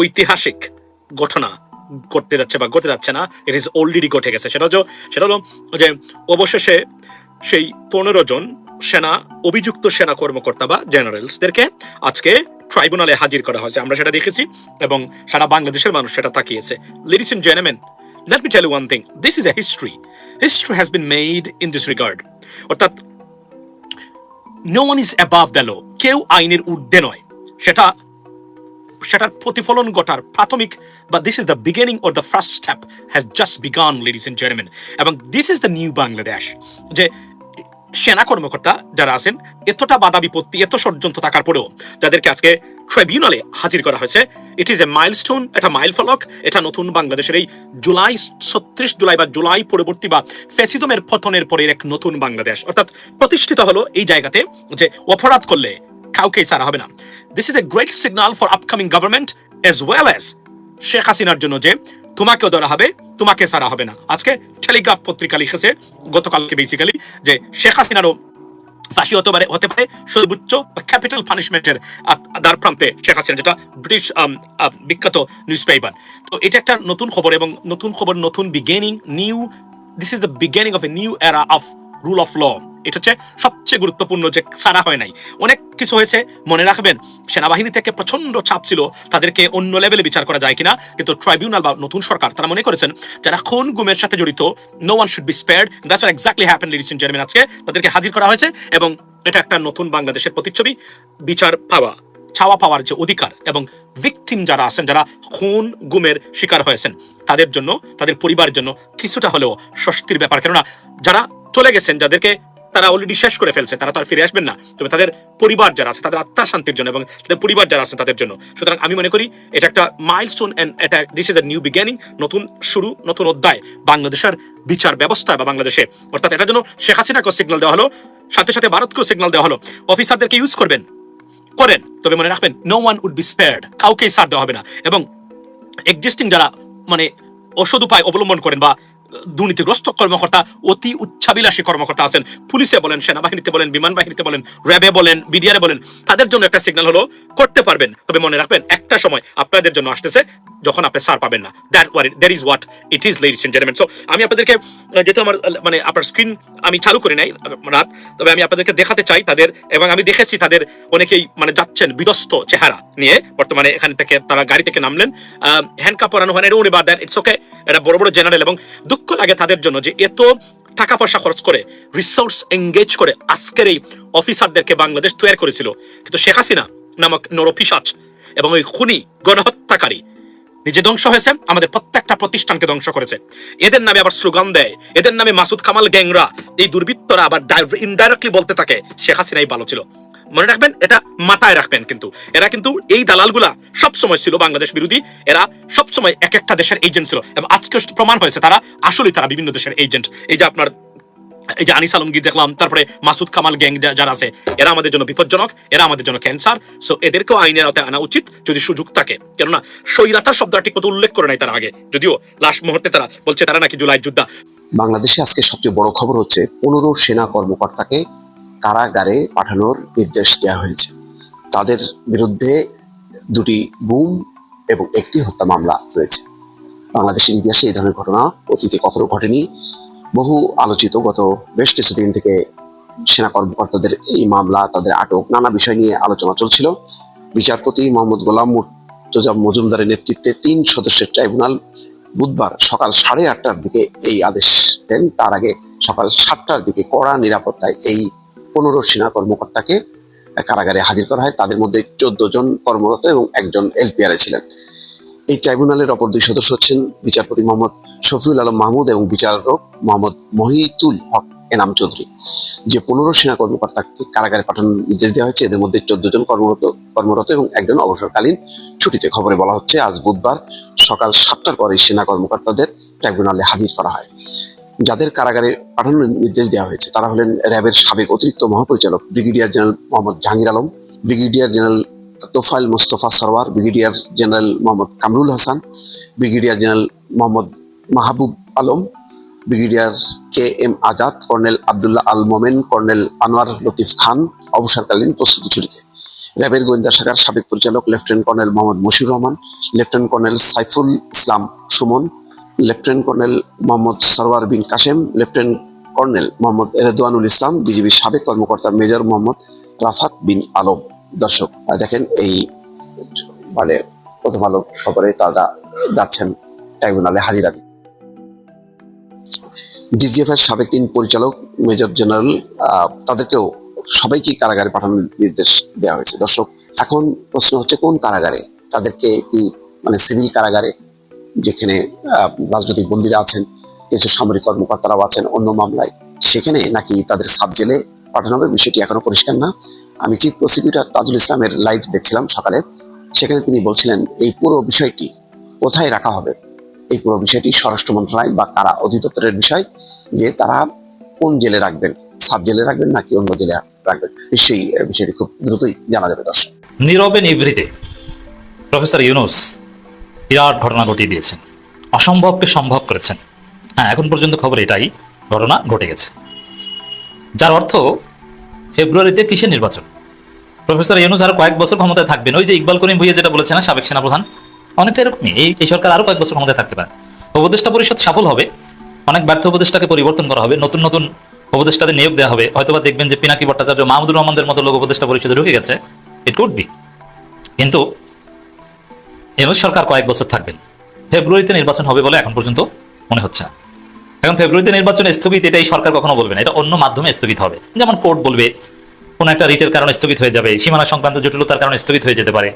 ঐতিহাসিক ঘটনা ঘটতে যাচ্ছে বা ঘটে যাচ্ছে না ইট ইজ অলরেডি ঘটে গেছে। সেটা হচ্ছে সেটা হলো যে অবশেষে সেই পনেরো জন সেনা, অভিযুক্ত সেনা কর্মকর্তা বা জেনারেলসদেরকে আজকে ট্রাইব্যুনালে হাজির করা হয়েছে। আমরা সেটা দেখেছি এবং সারা বাংলাদেশের মানুষ সেটা তাকিয়েছে। Ladies and gentleman let me tell you one thing this is a history history has been made in this regard অর্থাৎ no one is above the law কেউ আইনের ঊর্ধ্বে নয়। সেটা সেটার প্রতিফলন ঘটার প্রাথমিক বা this is the beginning or the first step has just begun ladies and gentleman এবং this is the new Bangladesh যে সেনা কর্মকর্তা যারা আছেন, এতটা বাধা বিপত্তি, এত ষড়যন্ত্র থাকার পরেও যাদেরকে আজকে ট্রাইব্যুনালে হাজির করা হয়েছে। ইট ইজ এ মাইলস্টোন এটা মাইল ফলক, এটা নতুন বাংলাদেশের এই জুলাই ছত্রিশ জুলাই বা জুলাই পরবর্তী বা ফ্যাসিজমের পতনের পরের এক নতুন বাংলাদেশ। অর্থাৎ প্রতিষ্ঠিত হলো এই জায়গাতে যে অপরাধ করলে কাউকে ছাড়া হবে না। This is a great signal for upcoming government as well as Sheikh হাসিনার জন্য যে তোমাকেও ধরা হবে, তোমাকে ছাড়া হবে না। আজকে টেলিগ্রাফ পত্রিকা লিখেছে, গতকালকে বেসিক্যালি যে শেখ হাসিনারও ফাঁসি হতে পারে হতে পারে, সর্বোচ্চ ক্যাপিটাল পানিশমেন্টের দ্বার প্রান্তে শেখ হাসিনা যেটা ব্রিটিশ বিখ্যাত নিউজ পেপার তো এটা একটা নতুন খবর এবং নতুন খবর, নতুন beginning new this is the beginning of a new era of rule of law এটা হচ্ছে সবচেয়ে গুরুত্বপূর্ণ যে সারা হয় নাই। অনেক কিছু হয়েছে, মনে রাখবেন, সেনাবাহিনী থেকে প্রচণ্ড চাপ ছিল, তাদেরকে অন্য লেভেলে বিচার করা যায় কিনা, কিন্তু ট্রাইব্যুনাল বা নতুন সরকার, তারা মনে করেছেন, যারা খুন গুমের সাথে জড়িত no one should be spared that's exactly happen ladies and gentlemen আজকে তাদেরকে হাজির করা হয়েছে, এবং এটা একটা নতুন বাংলাদেশের প্রতিচ্ছবি, বিচার পাওয়া ছাওয়া পাওয়ার যে অধিকার, এবং ভিকটিম যারা আছেন, যারা খুন গুমের শিকার হয়েছেন, তাদের জন্য, তাদের পরিবারের জন্য কিছুটা হলেও স্বস্তির ব্যাপার। কেননা, যারা চলে গেছেন, যাদেরকে তারা অলরেডি শেষ করে ফেলছে, তারা তো আর ফিরে আসবেন না। তবে তাদের পরিবার যারা আছে, তাদের আত্মার শান্তির জন্য এবং তাদের পরিবার যারা আছে তাদের জন্য। সুতরাং আমি মনে করি এটা একটা মাইলস্টোন এন্ড এটা this is a new beginning নতুন শুরু, নতুন অধ্যায়। বাংলাদেশের বিচার ব্যবস্থা বা বাংলাদেশে, অর্থাৎ এটার জন্য শেখ হাসিনাকে সিগন্যাল দেওয়া হলো, সাথে সাথে ভারতকেও সিগন্যাল দেওয়া হলো। অফিসারদেরকে ইউজ করবেন, করেন, তবে মনে রাখবেন no one would be spared কাউকেই সার দেওয়া হবে না। এবং এক্সিস্টিং যারা মানে অসদ উপায় অবলম্বন করেন বা দুর্নীতিগ্রস্ত কর্মকর্তা, অতি উচ্চাবিলাসী কর্মকর্তা আছেন। পুলিশে বলেন, সেনাবাহিনীতে বলেন বিমান বাহিনীতে বলেন, র্যাবে বলেন, বিডিআরে বলেন, তাদের জন্য একটা সিগন্যাল হলো, করতে পারবেন। তবে মনে রাখবেন, একটা সময় আপনাদের জন্য আসতেছে যখন আপনি সার পাবেন না that war that is what it is ladies and gentleman so আমি আপনাদেরকে যেহেতু আমার মানে আপনার স্ক্রিন আমি চালু করি নাই রাত, তবে আমি আপনাদেরকে দেখাতে চাই তাদের, এবং আমি দেখেছি তাদের অনেকেই মানে যাচ্ছেন বিধ্বস্ত চেহারা নিয়ে। বর্তমানে এখান থেকে তারা গাড়ি থেকে নামলেন। হ্যান্ডকাপ পরানো হয় না এটা বাদ দেন ইটস ওকে এটা বড় বড় জেনারেল এবং দুঃখ লাগে তাদের জন্য যে এত টাকা পয়সা খরচ করে রিসোর্স এঙ্গেজ করে আজকের এই অফিসারদেরকে বাংলাদেশ তৈরি করেছিল। কিন্তু শেখ হাসিনা নামক নরপিসাচ এবং ওই খুনি গণহত্যাকারী নিজে ধ্বংস হয়েছে, আমাদের প্রত্যেকটা প্রতিষ্ঠানকে ধ্বংস করেছে। এদের নামে আবার স্লোগান দেয়, এদের নামে মাসুদ কামাল গ্যাংরা। এই দুর্বৃত্তরা আবার ইনডাইরেক্টলি বলতে থাকে, শেখ হাসিনাই ভালো ছিল। মনে রাখবেন, এটা মাথায় রাখবেন কিন্তু। এরা কিন্তু এই দালালগুলা সব সময় ছিল বাংলাদেশ বিরোধী, এরা সব সময় এক একটা দেশের এজেন্ট ছিল। এবং আজকে প্রমাণ হয়েছে, তারা আসলেই তারা বিভিন্ন দেশের এজেন্ট এই যে আপনার এই যে আনিস আলমগীর দেখলাম, তারপরে মাসুদ কামাল গ্যাং যারা আছে, এরা আমাদের জন্য বিপজ্জনক, এরা আমাদের জন্য ক্যান্সার সো এদেরকেও আইনের আওতায় আনা উচিত যদি সুযোগ থাকে। কেননা স্বৈরাচার শব্দটা ঠিক মতো উল্লেখ করে নাই তারা আগে। যদিও লাস্ট মুহূর্তে তারা বলছে তারা নাকি জুলাই যোদ্ধা। বাংলাদেশে আজকে সবচেয়ে বড় খবর হচ্ছে, পনেরো সেনা কর্মকর্তাকে কারাগারে পাঠানোর নির্দেশ দেওয়া হয়েছে। তাদের বিরুদ্ধে দুটি গুম এবং একটি হত্যা মামলা রয়েছে। বাংলাদেশের ইতিহাসে এই ধরনের ঘটনা অতীতে কখনো ঘটেনি। বহু আলোচিত গত বেশ কিছুদিন থেকে সেনা কর্মকর্তাদের এই মামলা, তাদের আটক, নানা বিষয় নিয়ে আলোচনা চলছিল। বিচারপতি মোহাম্মদ গোলাম মুর্তজা মজুমদারের নেতৃত্বে তিন সদস্যের ট্রাইব্যুনাল বুধবার সকাল সাড়ে আটটার দিকে এই আদেশ দেন। তার আগে সকাল সাতটার দিকে কড়া নিরাপত্তায় এই পনেরো সেনা কর্মকর্তাকে কারাগারে হাজির করা হয়। তাদের মধ্যে চোদ্দ জন কর্মরত এবং একজন এলপিআরে ছিলেন। এই ট্রাইব্যুনালের অপর দুই সদস্য হচ্ছেন বিচারপতি মোহাম্মদ শফিউল আলম মাহমুদ এবং বিচারক মোহাম্মদ মহিতুল হক এনাম চৌধুরী। যে পনেরো সেনা কর্মকর্তাকে কারাগারে পাঠানোর নির্দেশ দেওয়া হয়েছে, এদের মধ্যে চোদ্দ জন কর্মরত কর্মরত এবং একজন অবসরকালীন। ছুটিতে খবরে বলা হচ্ছে, আজ বুধবার সকাল সাতটার পরে সেনা কর্মকর্তাদের ট্রাইব্যুনালে হাজির করা হয়। যাদের কারাগারে পাঠানোর নির্দেশ দেওয়া হয়েছে, তারা হলেন র্যাবের সাবেক অতিরিক্ত মহাপরিচালক brigadier general Mohammad Jahangir Alam, brigadier general Tofail Mostafa Sarwar, brigadier general Mohammad Kamrul Hasan, brigadier general Mohammad Mahbub Alam, brigadier K M Azad, colonel Abdullah Al Momen, colonel Anwar Latif Khan অবসরকালীন প্রস্তুতি ছুটিতে। র্যাবের গোয়েন্দা শাখার সাবেক পরিচালক, lieutenant colonel Mohammad Mashiur Rahman, lieutenant colonel Saiful Islam Sumon, lieutenant colonel Mohammad Sarwar Bin Kashem, lieutenant colonel Mohammad Redwanul Islam, বিজিবির সাবেক কর্মকর্তা মেজর মোহাম্মদ রাফাত বিন আলম। দর্শক দেখেন এই মানে প্রথম আলো খবরে তারা যাচ্ছেন ট্রাইব্যুনালে হাজিরা দিতে। ডিজিএফ এর সাবেক তিন পরিচালক, মেজর জেনারেল তাদেরকেও সবাইকে কারাগারে পাঠানোর নির্দেশ দেওয়া হয়েছে। দর্শক, এখন প্রশ্ন হচ্ছে কোন কারাগারে? তাদেরকে কি মানে সিভিল কারাগারে, যেখানে রাজনৈতিক বন্দীরা আছেন, কিছু সামরিক কর্মকর্তারাও আছেন অন্য মামলায়, সেখানে নাকি তাদের সাব জেলে পাঠানো হবে? বিষয়টি এখনও পরিষ্কার না। আমি চিফ প্রসিকিউটর তাজুল ইসলামের লাইভ দেখছিলাম সকালে। সেখানে তিনি বলছিলেন, এই পুরো বিষয়টি কোথায় রাখা হবে? এই পুরো বিষয়টি স্বরাষ্ট্র মন্ত্রণালয় বা কারা অধিদপ্তরের বিষয় যে তারা কোন জেলে রাখবেন? সাব জেলে রাখবেন নাকি অন্য জেলে রাখবেন? এই বিষয়টি খুব দ্রুতই জানা যাবে দর্শক। নীরবে নিভৃতে প্রফেসর ইউনুস বিরাট ঘটনা ঘটিয়ে দিয়েছেন। অসম্ভবকে সম্ভব করেছেন। হ্যাঁ এখন পর্যন্ত খবর এটাই, ঘটনা ঘটে গেছে। যার অর্থ ফেব্রুয়ারিতে কিসের নির্বাচন? প্রফেসর ইউনুস আরও কয়েক বছর ক্ষমতায় থাকবেন। ওই যে ইকবাল করিম ভুইয়া যেটা বলেছেন সাবেক সেনাপ্রধান? অনেকটা এরকমই এই এই সরকার আরও কয়েক বছর ক্ষমতায় থাকতে পারে। উপদেষ্টা পরিষদ সফল হবে। অনেক ব্যর্থ উপদেষ্টাকে পরিবর্তন করা হবে। নতুন নতুন উপদেষ্টাদের নিয়োগ দেওয়া হবে। হয়তোবা দেখবেন যে পিনাকি ভট্টাচার্য, মাহমুদুর রহমানদের মতো লোক উপদেষ্টা পরিষদে ঢুকে গেছে। ইট কুড বি কিন্তু এনএস সরকার কয়েক বছর থাকবেন। ফেব্রুয়ারিতে নির্বাচন হবে বলে এখন পর্যন্ত মনে হচ্ছে না। এখন ফেব্রুয়ারিতে নির্বাচন স্থগিত, এটাই সরকার কখনো বলবে না। এটা অন্য মাধ্যমে স্থগিত হবে। যেমন কোর্ট বলবে, কোনো একটা রিটের কারণে স্থগিত হয়ে যাবে, সীমানা সংক্রান্ত জটিলতার কারণে স্থগিত হয়ে যেতে পারে।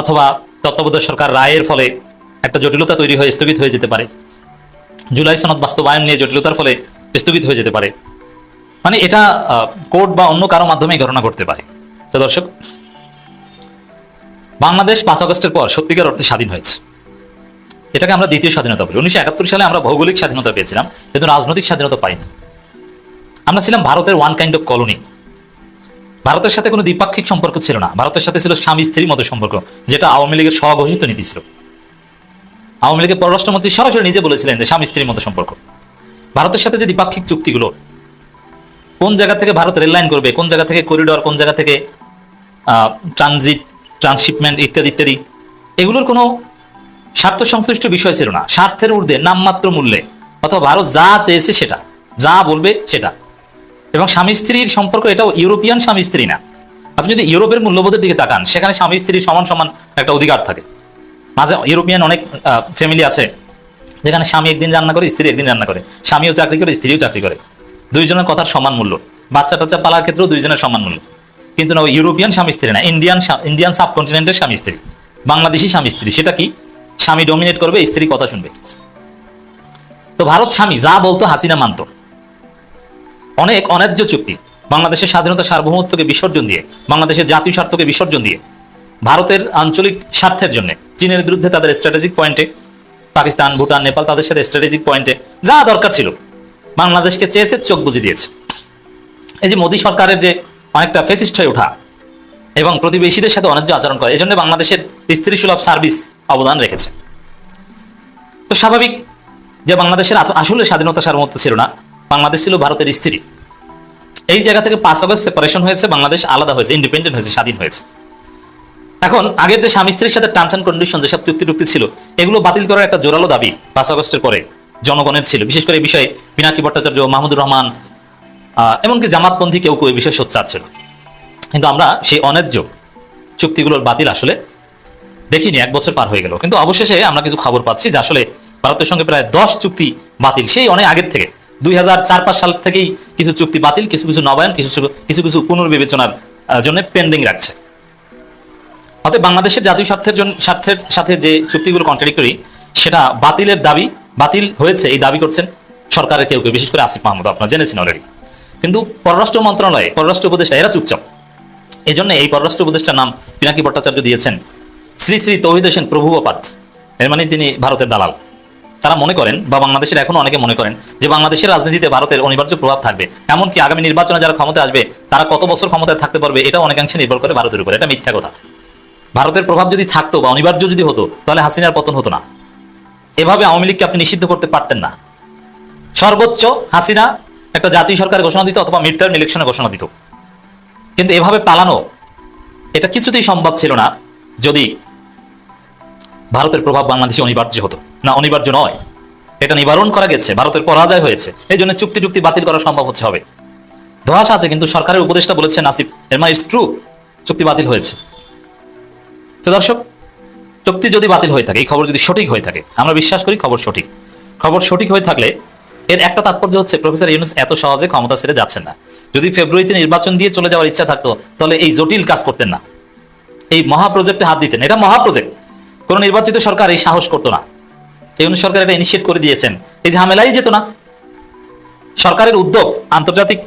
অথবা তত্ত্বাবধায়ক সরকার রায়ের ফলে একটা জটিলতা তৈরি হয়ে স্থগিত হয়ে যেতে পারে। জুলাই সনদ বাস্তবায়ন নিয়ে জটিলতার ফলে স্থগিত হয়ে যেতে পারে। মানে এটা কোর্ট বা অন্য কারও মাধ্যমে ঘটনা ঘটতে পারে। তো দর্শক, বাংলাদেশ পাঁচ আগস্টের পর সত্যিকার অর্থে স্বাধীন হয়েছে। এটাকে আমরা দ্বিতীয় স্বাধীনতা বলি। উনিশশো একাত্তর সালে আমরা ভৌগোলিক স্বাধীনতা পেয়েছিলাম, কিন্তু রাজনৈতিক স্বাধীনতা পাইনি। আমরা ছিলাম ভারতের ওয়ান কাইন্ড অফ কলোনি ভারতের সাথে কোনো দ্বিপাক্ষিক সম্পর্ক ছিল না। ভারতের সাথে ছিল স্বামী স্ত্রীর মতো সম্পর্ক, যেটা আওয়ামী লীগের স্বঘোষিত নীতি ছিল। আওয়ামী লীগের পররাষ্ট্রমন্ত্রী সরাসরি নিজে বলেছিলেন যে স্বামী স্ত্রীর মতো সম্পর্ক। ভারতের সাথে যে দ্বিপাক্ষিক চুক্তিগুলো, কোন জায়গা থেকে ভারত রেল লাইন করবে, কোন জায়গা থেকে করিডোর কোন জায়গা থেকে ট্রানজিট ট্রান্সশিপমেন্ট ইত্যাদি ইত্যাদি, এগুলোর কোনো স্বার্থ সংশ্লিষ্ট বিষয় ছিল না। স্বার্থের ঊর্ধ্বে নামমাত্র মূল্যে। অথবা ভারত যা চেয়েছে সেটা, যা বলবে সেটা। এবং স্বামী স্ত্রীর সম্পর্ক এটাও ইউরোপিয়ান স্বামী স্ত্রী না। আপনি যদি ইউরোপের মূল্যবোধের দিকে তাকান, সেখানে স্বামী স্ত্রীর সমান সমান একটা অধিকার থাকে। মাঝে ইউরোপিয়ান অনেক ফ্যামিলি আছে, যেখানে স্বামী একদিন রান্না করে, স্ত্রী একদিন রান্না করে। স্বামীও চাকরি করে, স্ত্রীও চাকরি করে। দুইজনের কথার সমান মূল্য। বাচ্চা টাচ্চা পালার ক্ষেত্রেও দুইজনের সমান মূল্য। কিন্তু না ইউরোপিয়ান স্বামী স্ত্রী না, ইন্ডিয়ান ইন্ডিয়ান সাবকন্টিনেন্টের স্বামী স্ত্রী। বাংলাদেশি স্বামী স্ত্রী, সেটা কি? স্বামী ডমিনেট করবে, স্ত্রী কথা শুনবে। তো ভারত স্বামী, যা বলতো হাসিনা মানত। অনেক অন্যায্য চুক্তি, বাংলাদেশের স্বাধীনতা সার্বভৌমত্বকে বিসর্জন দিয়ে, বাংলাদেশের জাতীয় স্বার্থকে বিসর্জন দিয়ে, ভারতের আঞ্চলিক স্বার্থের জন্য, চীনের বিরুদ্ধে তাদের স্ট্র্যাটেজিক পয়েন্টে পাকিস্তান, ভুটান, নেপাল তাদের সাথে স্ট্র্যাটেজিক পয়েন্টে যা দরকার ছিল, বাংলাদেশকে চেয়েছে চোখ বুঝে দিয়েছে। এই যে মোদী সরকারের যে অনেকটা ফেসিস্ট হয়ে ওঠা, এবং প্রতিবেশীদের সাথে অন্যায্য আচরণ করে এই জন্য বাংলাদেশের স্ত্রী সুলভ সার্ভিস অবদান রেখেছে। তো স্বাভাবিক যে বাংলাদেশের আসলে স্বাধীনতা সার্বভৌমত্ব ছিল না, বাংলাদেশ ছিল ভারতের স্ত্রী। এই জায়গা থেকে পাঁচ আগস্ট সেপারেশন হয়েছে, বাংলাদেশ আলাদা হয়েছে ইন্ডিপেন্ডেন্ট হয়েছে, স্বাধীন হয়েছে। এখন আগের যে স্বামী স্ত্রীর সাথে টার্মস অ্যান্ড কন্ডিশন যেসব চুক্তি টুক্তি ছিল, এগুলো বাতিল করার একটা জোরালো দাবি পাঁচ আগস্টের পরে জনগণের ছিল। বিশেষ করে এই বিষয়ে পিনাকি ভট্টাচার্য, মাহমুদুর রহমান এমনকি জামাতপন্থী কেউ কেউ এই বিষয়ে সোচ্চার ছিল। কিন্তু আমরা সেই অন্যায্য চুক্তিগুলোর বাতিল আসলে দেখিনি, এক বছর পার হয়ে গেল। কিন্তু অবশেষে আমরা কিছু খবর পাচ্ছি যে আসলে ভারতের সঙ্গে প্রায় দশ চুক্তি বাতিল। সেই অনেক আগের থেকে, দুই হাজার সাল থেকেই কিছু চুক্তি বাতিল, কিছু কিছু নবায়ন, কিছু কিছু কিছু পুনর্বিবেচনার জন্য পেন্ডিং রাখছে। অতএব বাংলাদেশের জাতীয় স্বার্থের জন্য স্বার্থের সাথে যে চুক্তিগুলো কন্ট্রাডিক্টরি সেটা বাতিলের দাবি, বাতিল হয়েছে, এই দাবি করছেন সরকারের কেউ কেউ, বিশেষ করে আসিফ মাহমুদ, আপনারা জেনেছেন অলরেডি কিন্তু পররাষ্ট্র মন্ত্রণালয়ে, পররাষ্ট্র উপদেষ্টা, এরা চুপচাপ। এই জন্য এই পররাষ্ট্র উপদেষ্টার নাম পিনাকি ভট্টাচার্য দিয়েছেন শ্রী শ্রী তৌহিদ হোসেন প্রভুপাত এর মানে তিনি ভারতের দালাল। তারা মনে করেন বা বাংলাদেশের এখনও অনেকে মনে করেন যে বাংলাদেশের রাজনীতিতে ভারতের অনিবার্য প্রভাব থাকবে। এমনকি আগামী নির্বাচনে যারা ক্ষমতায় আসবে, তারা কত বছর ক্ষমতায় থাকতে পারবে এটা অনেকাংশে নির্ভর করে ভারতের উপর। এটা মিথ্যা কথা। ভারতের প্রভাব যদি থাকতো বা অনিবার্য যদি হতো, তাহলে হাসিনার পতন হতো না। এভাবে আওয়ামী লীগকে আপনি নিষিদ্ধ করতে পারতেন না। সর্বোচ্চ হাসিনা একটা জাতীয় সরকার ঘোষণা দিত অথবা মিড টার্ম ইলেকশনে ঘোষণা দিত। কিন্তু এভাবে পালানো, এটা কিছুতেই সম্ভব ছিল না। যদি ভারতের প্রভাব বাংলাদেশে অনিবার্য হতো। না, অনিবার্য নয়। এটা নিবারণ করা গেছে, ভারতের পরাজয় হয়েছে। এই জন্য চুক্তি টুক্তি বাতিল করা সম্ভব হচ্ছে, হবে। ধোয়াশা আছে, কিন্তু সরকারের উপদেষ্টা বলেছে নাসিব এর ইটস ট্রু চুক্তি বাতিল হয়েছে। তো দর্শক, চুক্তি যদি বাতিল হয়ে থাকে, এই খবর যদি সঠিক হয়ে থাকে, আমরা বিশ্বাস করি খবর সঠিক। খবর সঠিক হয়ে থাকলে এর একটা তাৎপর্য হচ্ছে, প্রফেসর ইউনুস এত সহজে ক্ষমতা ছেড়ে যাচ্ছেন না। যদি ফেব্রুয়ারিতে নির্বাচন দিয়ে চলে যাওয়ার ইচ্ছা থাকতো, তাহলে এই জটিল কাজ করতেন না। এই মহা প্রজেক্টে হাত দিতেন। এটা মহা প্রজেক্ট কোন নির্বাচিত সরকার এই সাহস করতো না। এই ইউনুস সরকার এটা ইনিশিয়েট করে দিয়েছেন। এই ঝামেলাই যেত না। সরকারের উদ্যোগ, আন্তর্জাতিক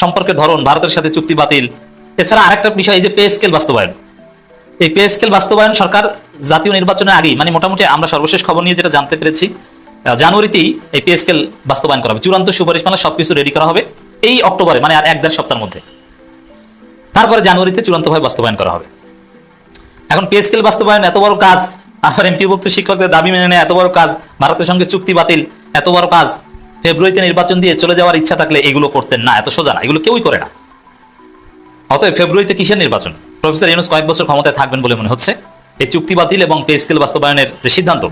সম্পর্কের ধরন, ভারতের সাথে চুক্তি বাতিল, এছাড়া আরেকটা বিষয় এই যে পে স্কেল বাস্তবায়ন। এই পে স্কেল বাস্তবায়ন সরকার জাতীয় নির্বাচনের আগেই মানে মোটামুটি আমরা সর্বশেষ খবর নিয়ে যেটা জানতে পেরেছি জানুয়ারিতেই এই পে স্কেল বাস্তবায়ন করা হবে। চূড়ান্ত সুপারিশমালা সবকিছু রেডি করা হবে এই অক্টোবরে মানে আর এক দেড় সপ্তাহের মধ্যে। তারপরে জানুয়ারিতে চূড়ান্তভাবে বাস্তবায়ন করা হবে। এখন পে স্কেল বাস্তবায়ন এত বড় কাজ আবার এমপিভুক্ত শিক্ষকদের দাবি মেনে নেয়, এত বড় কাজ, ভারতের সঙ্গে চুক্তি বাতিল, এত বড় কাজ। ফেব্রুয়ারিতে নির্বাচন দিয়ে চলে যাওয়ার ইচ্ছা থাকলে এগুলো করতেন না, এত সোজা না, এগুলো কেউই করে না। অতএব ফেব্রুয়ারিতে কিসের নির্বাচন? প্রফেসর ইউনুস কয়েক বছর ক্ষমতায় থাকবেন বলে মনে হচ্ছে। এই চুক্তি বাতিল এবং পে স্কেল বাস্তবায়নের যে সিদ্ধান্ত,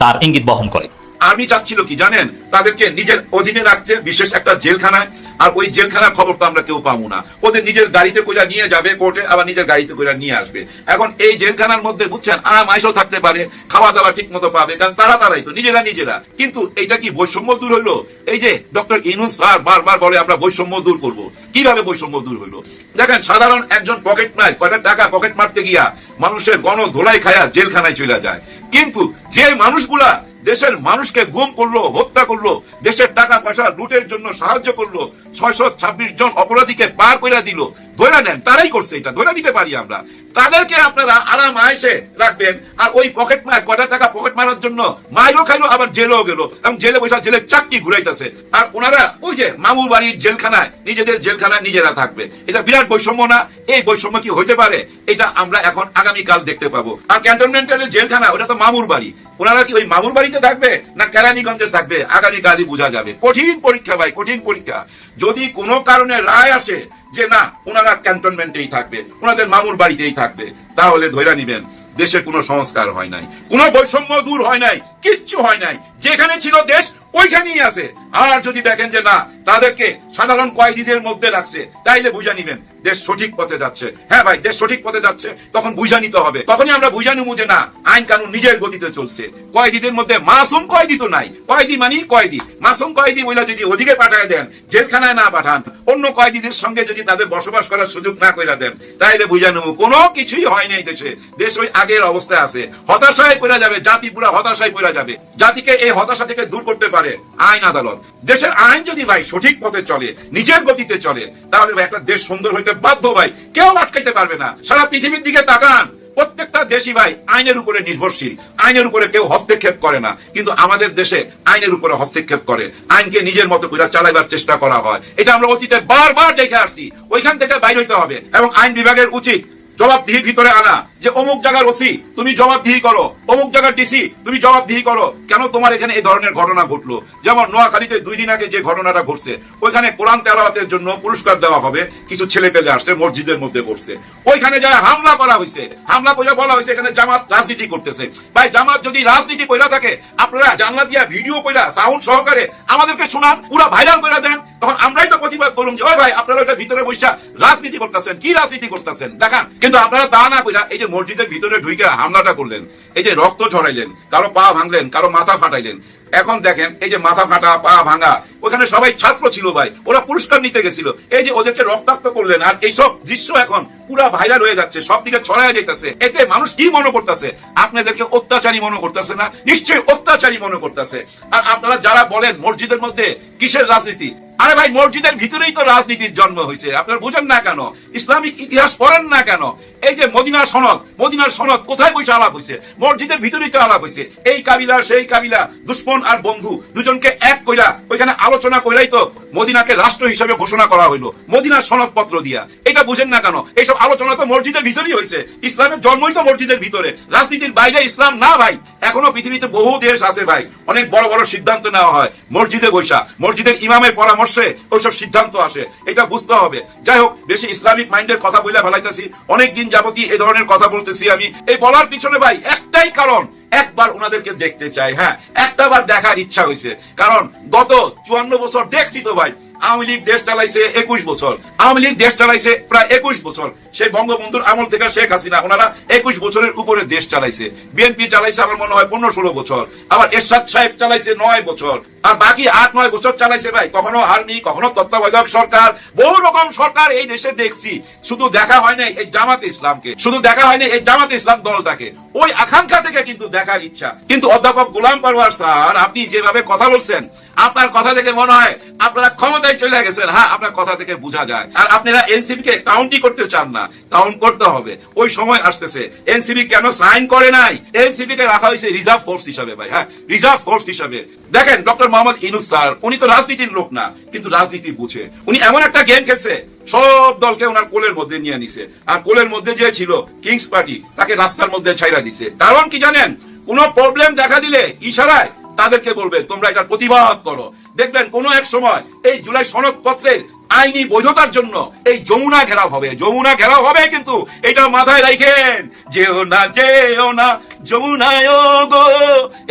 তার ইঙ্গিত বহন করে। আর্মি চাচ্ছিল কি জানেন? তাদেরকে নিজের অধীনে রাখতে, বিশেষ একটা জেলখানায়। আর ওই জেলখানার খবর তো আমরা কেউ পাবো না। ওদের নিজের গাড়িতে কইরা নিয়ে যাবে কোর্টে, আবার নিজের গাড়িতে কইরা নিয়ে আসবে। এখন এই জেলখানার মধ্যে, বুঝছেন, আরাম আইসও থাকতে পারে খাওয়া দাওয়া ঠিক মতো পাবে, কারণ তারা তারাই তো, নিজেরা নিজেরা। কিন্তু এটা কি বৈষম্য দূর হইল? এই যে ডক্টর ইনুস স্যার বারবার বলে, আমরা বৈষম্য দূর করব। কীভাবে বৈষম্য দূর হইল? দেখেন, সাধারণ একজন পকেট মার, কয়টা টাকা পকেট মারতে গিয়া মানুষের গণ ধোলাই খায়া জেলখানায় চলে যায়। কিন্তু যে মানুষগুলা দেশের মানুষকে গুম করল, হত্যা করল, দেশের টাকা পয়সা লুটের জন্য সাহায্য করল, ছয়শো ছাব্বিশ জন অপরাধীকে পার করে দিল। ধরে নেন, তারাই করছে এটা ধরে নিতে পারি আমরা। তাদেরকে আপনারা আরাম আয়সে রাখবেন, আর ওই পকেট মার কটা টাকা পকেট মারার জন্য মায়েরও খাইলো, আবার জেলেও গেল, এবং জেলে বসে জেলের চাকরি ঘুরাইতেছে। আর ওনারা ওই যে মামুর বাড়ির জেলখানায়, নিজেদের জেলখানায় নিজেরা থাকবে। এটা বিরাট বৈষম্য না? এই বৈষম্য কি হইতে পারে? এটা আমরা এখন আগামীকাল দেখতে পাবো। আর ক্যান্টনমেন্টাল জেলখানা, ওটা তো মামুর বাড়ি। ওনারা কি ওই মামুর বাড়িতে থাকবে না কেরানীগঞ্জে থাকবে? আগামীকালই বোঝা যাবে। কঠিন পরীক্ষা ভাই, কঠিন পরীক্ষা। যদি কোনো কারণে রায় আসে যে না, ওনারা ক্যান্টনমেন্টেই থাকবে, ওনাদের মামুর বাড়িতেই থাকবে, তাহলে ধৈরা নিবেন। দেশে কোনো সংস্কার হয় নাই, কোনো বৈষম্য দূর হয় নাই, কিচ্ছু হয় নাই। যেখানে ছিল দেশ, ওইখানেই আছে। আর যদি দেখেন যে না, তাদেরকে সাধারণ কয়েদিদের মধ্যে রাখছে, তাইলে বুঝা নিবেন। দেশ সঠিক পথে যাচ্ছে। হ্যাঁ ভাই, দেশ সঠিক পথে যাচ্ছে, তখন বুঝা নিতে হবে। তখনই আমরা বুঝা নিবো যে না, আইন কানুন নিজের গতিতে চলছে। কয়েদিদের মধ্যে মাসুম কয়েদি তো নাই। কয়েদি মানি কয়েদি। মাসুম কয়েদি বইলা যদি ওদিকে পাঠায় দেন, জেলখানায় না পাঠান, অন্য কয়েদিদের সঙ্গে যদি তাদের বসবাস করার সুযোগ না করে দেন, তাইলে বুঝা নেব কোনো কিছুই হয় নাই দেশে। দেশ ওই আগের অবস্থায় আছে। হতাশায় পড়ে যাবে, জাতি পুরা হতাশায় পড়ে যাবে। জাতিকে এই হতাশা থেকে দূর করতে পারে আইন আদালত। দেশের আইন যদি ভাই সঠিক পথে চলে, নিজের গতিতে চলে, তাহলে একটা দেশ সুন্দর হইতে বাধ্য ভাই, কেউ আটকাইতে পারবে না। সারা পৃথিবীর দিকে তাকান। প্রত্যেকটা দেশি ভাই আইনের উপরে নির্ভরশীল। আইনের উপরে কেউ হস্তক্ষেপ করে না। কিন্তু আমাদের দেশে আইনের উপরে হস্তক্ষেপ করে। আইনকে নিজের মতো করে চালাইবার চেষ্টা করা হয়। এটা আমরা অতীতে বারবার দেখে আসছি। ওইখান থেকে বাইর হইতে হবে। এবং আইন বিভাগের উচিত জবাবদিহির ভিতরে আনা। যে অমুক জায়গার ওসি, তুমি জবাবদিহি করো। অমুক জায়গার ডিসি, তুমি জবাবদিহি করো। কেন তোমার এখানে এই ধরনের ঘটনা ঘটলো? যেমন নোয়াখালীতে দুই দিন আগে যে ঘটনাটা ঘটছে, ওইখানে কোরআন তেলাওয়াতের জন্য পুরস্কার দেওয়া হবে, কিছু ছেলে পেলে আসছে, মসজিদের মধ্যে পড়ছে। ওইখানে যা হামলা করা হয়েছে। হামলা করে বলা হয়েছে, এখানে জামাত রাজনীতি করতেছে। ভাই, জামাত যদি রাজনীতি কইরা থাকে, আপনারা জানলা দিয়া ভিডিও কইরা, সাউন্ড সহকারে আমাদেরকে শোনান, পুরা ভাইরাল করে দেন, তখন আমরাই তো প্রতিবাদ করুন যে, ওই ভাই, আপনারা ওইটা ভিতরে বসে রাজনীতি করতেছেন, কি রাজনীতি করতেছেন? দেখান। কিন্তু আপনারা তা না কইরা এই যে মসজিদের ভিতরে ঢুইকে হামলাটা করলেন। এই যে রক্ত ঝরাইলেন কারও পা ভাঙলেন, কারও মাথা ফাটাইলেন। এখন দেখেন, এই যে মাথা ফাটা, পা ভাঙা, ওখানে সবাই ছাত্র ছিল ভাই, ওরা পুরস্কার নিতে গেছিল। এই যে ওদেরকে রক্তাক্ত করলেন, আর এইসব দৃশ্য এখন পুরা ভাইরাল হয়ে যাচ্ছে সব দিকে ছড়ায় যাইতেছে। এতে মানুষ কি মনে করতেছে? আপনাদেরকে অত্যাচারী মনে করতেছে না? নিশ্চয়ই অত্যাচারী মনে করতেছে। আর আপনারা যারা বলেন মসজিদের মধ্যে কিসের রাজনীতি? আরে ভাই, মসজিদের ভিতরেই তো রাজনীতির জন্ম হয়েছে আপনারা বুঝেন না কেন? ইসলামিক ইতিহাস পড়েন না কেন? এই যে মদিনার সনদ মদিনার সনদ কোথায় বসে আলাপ হয়েছে মসজিদের ভিতরেই তো আলাপ হয়েছে এই কাবিলা, সেই কাবিলা, দুশ্মন আর বন্ধু, দুজনকে এক কইরা ওইখানে আলোচনা কইরাই তো মদিনাকে রাষ্ট্র হিসেবে ঘোষণা করা হইল। মদিনার সনদপত্র দিয়া। এটা বুঝেন না কেন? এইসব আলোচনা তো মসজিদের ভিতরেই হয়েছে ইসলামের জন্মই তো মসজিদের ভিতরে। রাজনীতির বাইরে ইসলাম না ভাই। এখনও পৃথিবীতে বহু দেশ আছে ভাই। অনেক বড় বড় সিদ্ধান্ত নেওয়া হয় মসজিদে বৈশা মসজিদের ইমামের পরামর্শে ওইসব সিদ্ধান্ত আসে। এটা বুঝতে হবে। যাই হোক, বেশি ইসলামিক মাইন্ডের কথা বলে ফেলাইতেছি। অনেকদিন যাবতীয় এ ধরনের কথা বলতেছি আমি। এই বলার পিছনে ভাই একটাই কারণ, একবার ওনাদেরকে দেখতে চাই হ্যাঁ। একটা বার দেখার ইচ্ছা হয়েছে কারণ গত চুয়ান্ন বছর দেখছি তো ভাই আওয়ামী লীগ দেশ চালাইছে একুশ বছর। আওয়ামী লীগ দেশ চালাইছে প্রায় একুশ বছর। সেই বঙ্গবন্ধুর আমল থেকে শেখ হাসিনা, ওনারা একুশ বছরের উপরে দেশ চালাইছে। বিএনপি চালাইছে আমার মনে হয় পনেরো ষোলো বছর। আবার এরশাদ সাহেব চালাইছে নয় বছর। আর বাকি আট, নয় বছর চালাইছে ভাই। কখনো আর্মি, কখনো তত্ত্বাবধায়ক সরকার। বহু রকম সরকার এই দেশে দেখছি। শুধু দেখা হয় না এই জামাতে ইসলামকে। শুধু দেখা হয় না এই জামাতে ইসলাম দলটাকে। ওই আকাঙ্ক্ষা থেকে কিন্তু দেখার ইচ্ছা। কিন্তু অধ্যাপক গোলাম পারওয়ার স্যার, আপনি যেভাবে কথা বলছেন আপনার কথা থেকে মনে হয় আপনারা ক্ষমতায় চলে গেছেন। হ্যাঁ আপনার কথা থেকে বোঝা যায়। আর আপনারা এনসিপি কে কাউন্টই করতে চান না। কাউন্ট করতে হবে। ওই সময় আসতেছে। এনসিপি কেন সাইন করে নাই? এনসিপি কে রাখা হয়েছে রিজার্ভ ফোর্স হিসাবে ভাই। হ্যাঁ রিজার্ভ ফোর্স হিসাবে। দেখেন ডক্টর মোহাম্মদ ইনুস স্যার, উনি তো রাজনীতির লোক না, কিন্তু রাজনীতি বুঝে। উনি এমন একটা গেম খেলছে। সব দলকে ওনার কোলের মধ্যে নিয়ে নিছে। আর কোলের মধ্যে যে ছিল কিংস পার্টি তাকে রাস্তার মধ্যে ছাইরা দিছে। কারণ কি জানেন? কোন প্রবলেম দেখা দিলে ইশারায় তাদেরকে বলবে, তোমরা এটা প্রতিবাদ করো। দেখবেন, কোন এক সময় এই জুলাই সনদপত্রের আইনি বৈধতার জন্য এই যমুনা ঘেরাও হবে। যমুনা ঘেরাও হবে কিন্তু এটা মাথায় রাখেন যেও না যেও না, যমুনায় গো,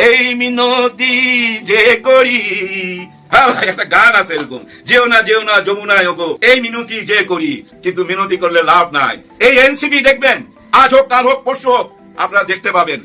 এই মিনতি যে করি। হ্যাঁ একটা গান আছে এরকম, যেও না যেও না গো, এই মিনতি যে করি। কিন্তু মিনতি করলে লাভ নাই। এই এনসিপি দেখবেন, আজ হোক, কাল হোক, পরশু হোক, আপনারা দেখতে পাবেন